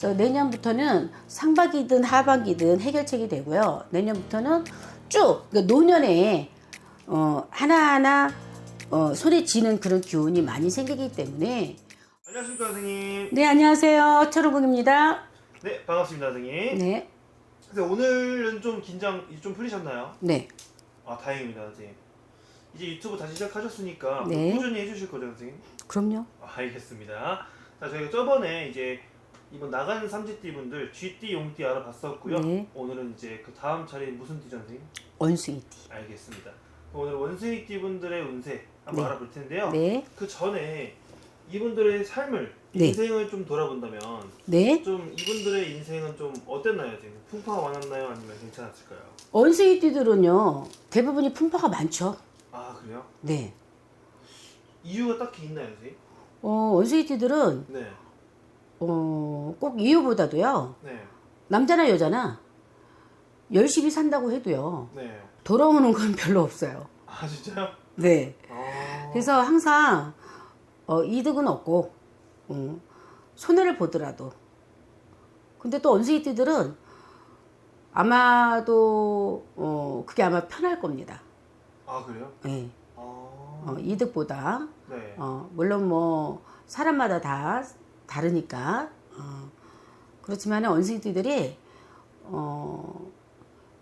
그래서 내년부터는 상반기든 하반기든 해결책이 되고요. 내년부터는 쭉 그러니까 노년에 어, 하나하나 어, 손에 쥐는 그런 기운이 많이 생기기 때문에 안녕하십니까 선생님. 네 안녕하세요 철우궁입니다. 네 반갑습니다 선생님. 네, 근데 오늘은 좀 긴장 좀 풀리셨나요? 네, 아 다행입니다 선생님. 이제 유튜브 다시 시작하셨으니까 네. 꾸준히 해주실 거죠 선생님? 그럼요. 아, 알겠습니다. 자 저희가 저번에 이제 이번 나가는 삼지띠 분들 쥐띠 용띠 알아봤었고요. 네. 오늘은 이제 그 다음 차례 무슨 띠죠 선생님? 원숭이띠. 알겠습니다. 오늘 원숭이띠 분들의 운세 한번 네. 알아볼 텐데요. 네, 그 전에 이분들의 삶을 네. 인생을 좀 돌아본다면 네. 좀 이분들의 인생은 좀 어땠나요 지금 풍파가 많았나요 아니면 괜찮았을까요? 원숭이띠들은요 대부분이 풍파가 많죠. 아 그래요? 네. 이유가 딱히 있나요 선생님? 어, 원숭이띠들은 네, 어, 꼭 이유보다도요 네, 남자나 여자나 열심히 산다고 해도요 네. 돌아오는 건 별로 없어요. 아 진짜요? 네. 아, 그래서 항상 어, 이득은 없고 음, 손해를 보더라도 근데 또 원숭이띠들은 아마도 어, 그게 아마 편할 겁니다. 아 그래요? 예. 아, 어, 이득보다 네. 어, 물론 뭐 사람마다 다 다르니까 어, 그렇지만 원숭이띠들이 어,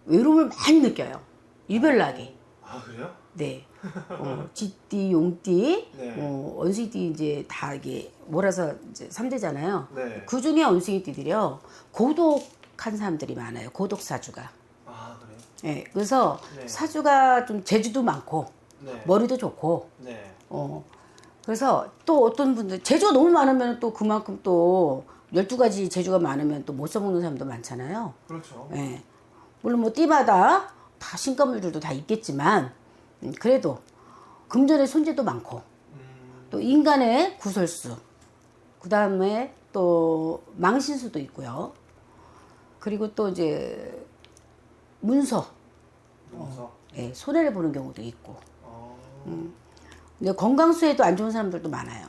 외로움을 많이 느껴요. 유별나게. 아 그래요? 네. 어, 쥐띠, 용띠, 네. 어, 원숭이띠 이제 다 이게 몰아서 이제 3대잖아요. 네. 그 중에 원숭이띠들이요. 고독한 사람들이 많아요. 고독 사주가. 아 그래요? 예. 그래서 네. 사주가 좀 재주도 많고 네. 머리도 좋고 네. 어. 그래서 또 어떤 분들 재주가 너무 많으면 또 그만큼 또 12가지 재주가 많으면 또 못 써먹는 사람도 많잖아요. 그렇죠. 예. 물론 뭐 띠마다 다 신가물들도 다 있겠지만 음, 그래도 금전의 손재도 많고 음, 또 인간의 구설수 그 다음에 또 망신수도 있고요. 그리고 또 이제 문서 그래서 예, 손해를 보는 경우도 있고 어, 근데 건강수에도 안 좋은 사람들도 많아요.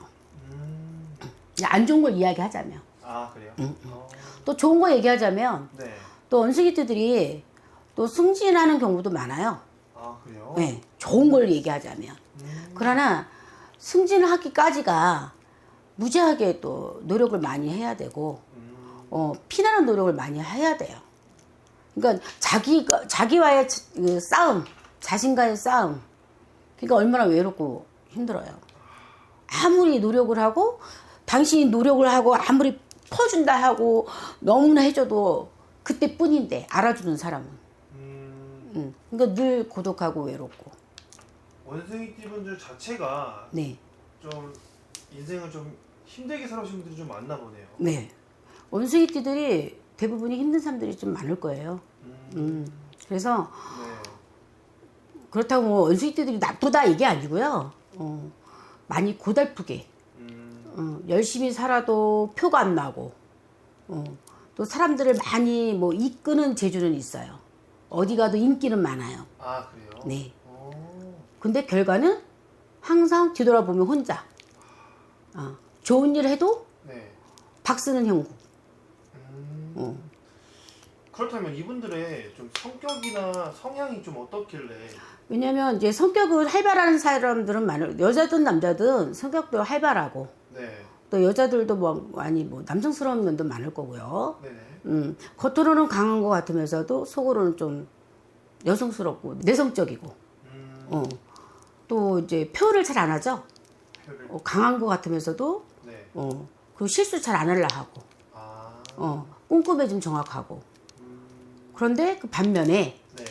음, 안 좋은 걸 이야기하자면 아 그래요? 음, 어, 또 좋은 거 얘기하자면 네. 또 원숭이띠들이 또 승진하는 경우도 많아요. 아 그래요? 네, 좋은 걸 얘기하자면. 음, 그러나 승진을 하기까지가 무지하게 또 노력을 많이 해야 되고 음, 어, 피나는 노력을 많이 해야 돼요. 그러니까 자기 자기와의 자- 그 싸움, 자신과의 싸움. 그러니까 얼마나 외롭고 힘들어요. 아무리 노력을 하고 당신이 노력을 하고 아무리 퍼준다 하고 너무나 해줘도 그때뿐인데 알아주는 사람은. 음, 음, 그러니까 늘 고독하고 외롭고. 원숭이 띠 분들 자체가 네, 좀 인생을 좀 힘들게 살아오신 분들이 좀 많나 보네요. 네. 원숭이 띠들이 대부분이 힘든 사람들이 좀 많을 거예요. 음, 음, 그래서 네. 그렇다고 뭐 원숭이 띠들이 나쁘다 이게 아니고요. 어, 많이 고달프게 음, 어, 열심히 살아도 표가 안 나고 어, 또 사람들을 많이 뭐 이끄는 재주는 있어요. 어디 가도 인기는 많아요. 아 그래요? 네. 어, 근데 결과는 항상 뒤돌아보면 혼자. 어, 좋은 일 해도 네. 박쓰는 형국. 음, 어. 그렇다면 이분들의 좀 성격이나 성향이 좀 어떻길래? 왜냐면 이제 성격을 활발한 사람들은 많을 여자든 남자든 성격도 활발하고 네. 또 여자들도 뭐 많이 뭐 남성스러운 면도 많을 거고요. 네네. 음, 겉으로는 강한 것 같으면서도 속으로는 좀 여성스럽고 내성적이고, 음, 어. 또 이제 표현을 잘 안 하죠. 표를. 어, 강한 것 같으면서도, 네. 어, 그 실수 잘 안 하려 하고, 아. 어, 꼼꼼해 좀 정확하고. 음, 그런데 그 반면에 네.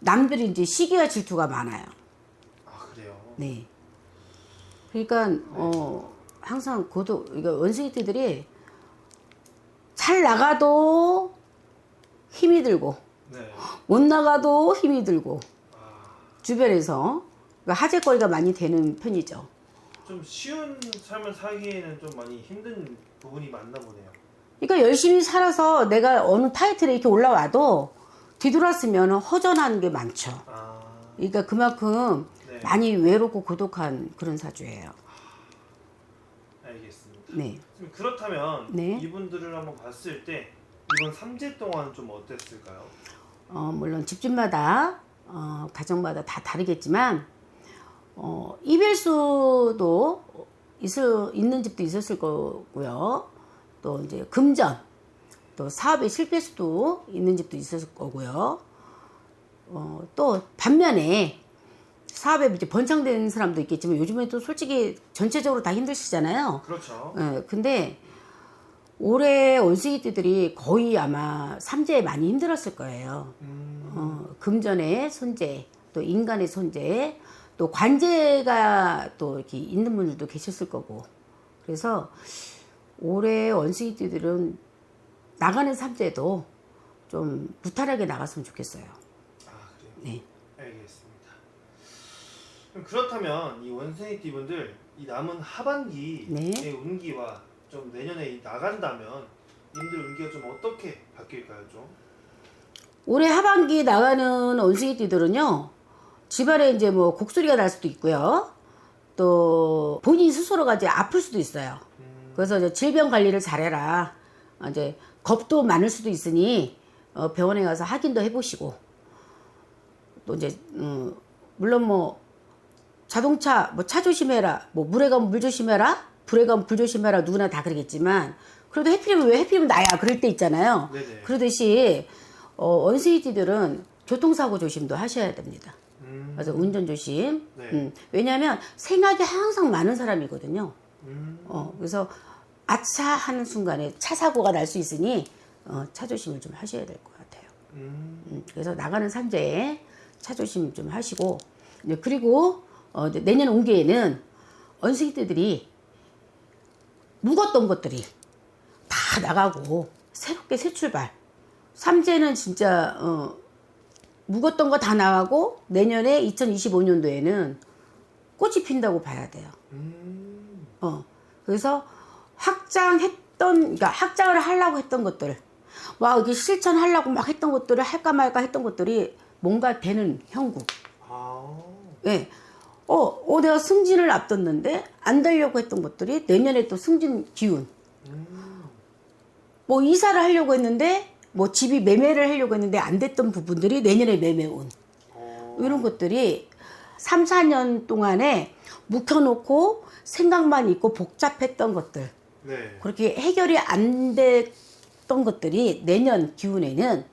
남들이 이제 시기와 질투가 많아요. 아 그래요. 네. 그러니까 어 항상 고도 이거 원숭이 띠들이 잘 나가도 힘이 들고 네. 못 나가도 힘이 들고 아, 주변에서 그러니까 화제거리가 많이 되는 편이죠. 좀 쉬운 삶을 살기에는 좀 많이 힘든 부분이 많나 보네요. 그러니까 열심히 살아서 내가 어느 타이틀에 이렇게 올라와도 뒤돌았으면 허전한 게 많죠. 아, 그러니까 그만큼 네. 많이 외롭고 고독한 그런 사주예요. 알겠습니다. 네. 그럼 그렇다면 네. 이분들을 한번 봤을 때 이번 3제 동안 좀 어땠을까요? 어, 물론 집집마다 어, 가정마다 다 다르겠지만 어, 이별 수도 있을 있는 집도 있었을 거고요. 또 이제 금전 또 사업의 실패 수도 있는 집도 있었을 거고요. 어, 또 반면에 사업에 이제 번창된 사람도 있겠지만 요즘에 또 솔직히 전체적으로 다 힘드시잖아요. 그렇죠. 예, 근데 올해 원숭이띠들이 거의 아마 삼재에 많이 힘들었을 거예요. 음, 어, 금전의 손재, 또 인간의 손재, 또 관제가 또 이렇게 있는 분들도 계셨을 거고. 그래서 올해 원숭이띠들은 나가는 삼재도 좀 무탈하게 나갔으면 좋겠어요. 아 그래요. 네. 알겠습니다. 그럼 그렇다면 이 원생이 띠 분들 이 남은 하반기의 네. 운기와 좀 내년에 이 나간다면 님들 운기가 좀 어떻게 바뀔까요, 좀? 올해 하반기 나가는 원숭이띠들은요, 집안에 이제 뭐 곡소리가 날 수도 있고요. 또 본인 스스로가 이제 아플 수도 있어요. 음, 그래서 질병 관리를 잘해라. 어, 이제 겁도 많을 수도 있으니 어, 병원에 가서 확인도 해보시고 또 이제 음, 물론 뭐 자동차 뭐 차 조심해라, 뭐 물에 가면 물 조심해라, 불에 가면 불 조심해라 누구나 다 그러겠지만 그래도 해피면 왜 해피면 나야 그럴 때 있잖아요. 네네. 그러듯이 어, 원숭이띠들은 교통사고 조심도 하셔야 됩니다. 음, 그래서 운전 조심. 네. 음, 왜냐하면 생각이 항상 많은 사람이거든요. 음, 어, 그래서 아차 하는 순간에 차 사고가 날 수 있으니 어, 차 조심을 좀 하셔야 될 것 같아요. 음, 음, 그래서 나가는 삼재에 차 조심 좀 하시고 이제 그리고 어, 내년 운기에는 원숭이들이 묵었던 것들이 다 나가고 새롭게 새 출발. 삼재는 진짜 어, 묵었던 거 다 나가고 내년에 2025년도에는 꽃이 핀다고 봐야 돼요. 음, 어. 그래서 확장했던, 그러니까 확장을 하려고 했던 것들, 와, 이게 실천하려고 막 했던 것들을 할까 말까 했던 것들이 뭔가 되는 형국. 아, 예. 어, 어, 내가 승진을 앞뒀는데 안 되려고 했던 것들이 내년에 또 승진 기운. 음, 뭐 이사를 하려고 했는데 뭐 집이 매매를 하려고 했는데 안 됐던 부분들이 내년에 매매운. 어, 이런 것들이 3, 4년 동안에 묵혀놓고 생각만 있고 복잡했던 것들. 네. 그렇게 해결이 안 됐던 것들이 내년 기운에는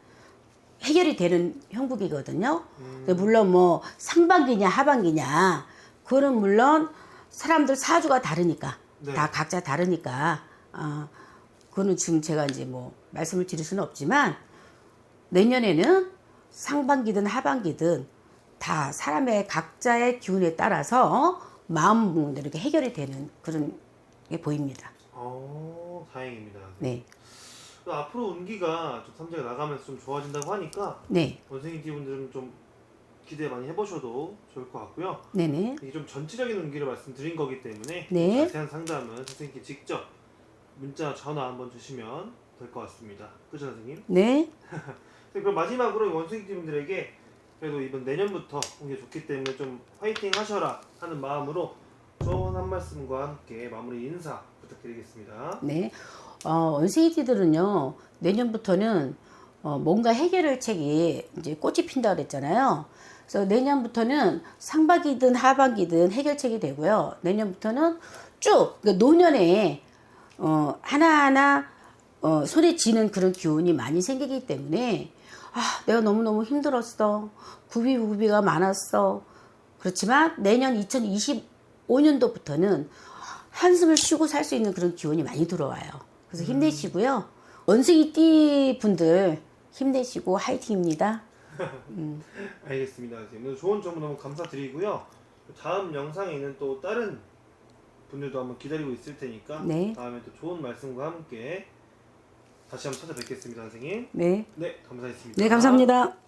해결이 되는 형국이거든요. 음. 물론 뭐 상반기냐 하반기냐 그거는 물론 사람들 사주가 다르니까 네. 다 각자 다르니까 아 그거는 지금 제가 이제 뭐 말씀을 드릴 수는 없지만 내년에는 상반기든 하반기든 다 사람의 각자의 기운에 따라서 마음 이렇게 해결이 되는 그런 게 보입니다. 어, 다행입니다. 네, 또 앞으로 운기가 좀 삼재가 나가면서 좀 좋아진다고 하니까 네, 원생이 띠분들은 좀 기대 많이 해보셔도 좋을 것 같고요. 네네, 이게 좀 전체적인 운기를 말씀드린 거기 때문에 네. 자세한 상담은 선생님께 직접 문자 전화 한번 주시면 될 것 같습니다. 그죠 선생님? 네, 네, 그럼 마지막으로 원숭이 팀들에게 그래도 이번 내년부터 운기 좋기 때문에 좀 화이팅 하셔라 하는 마음으로 좋은 한 말씀과 함께 마무리 인사 부탁드리겠습니다. 네. 어, 원숭이띠들은요, 내년부터는 어, 뭔가 해결할 책이 이제 꽃이 핀다 그랬잖아요. 그래서 내년부터는 상반기든 하반기든 해결책이 되고요. 내년부터는 쭉, 그러니까 노년에 어, 하나하나 어, 손에 쥐는 그런 기운이 많이 생기기 때문에 아, 내가 너무너무 힘들었어. 구비구비가 많았어. 그렇지만 내년 2025년도부터는 한숨을 쉬고 살 수 있는 그런 기운이 많이 들어와요. 그래서 힘내시고요. 원숭이 띠 분들 힘내시고 화이팅입니다. 알겠습니다. 선생님. 오늘 좋은 정보 너무 감사드리고요. 다음 영상에는 또 다른 분들도 한번 기다리고 있을 테니까 네. 다음에 또 좋은 말씀과 함께 다시 한번 찾아뵙겠습니다, 선생님. 네. 네, 감사했습니다. 네, 감사합니다.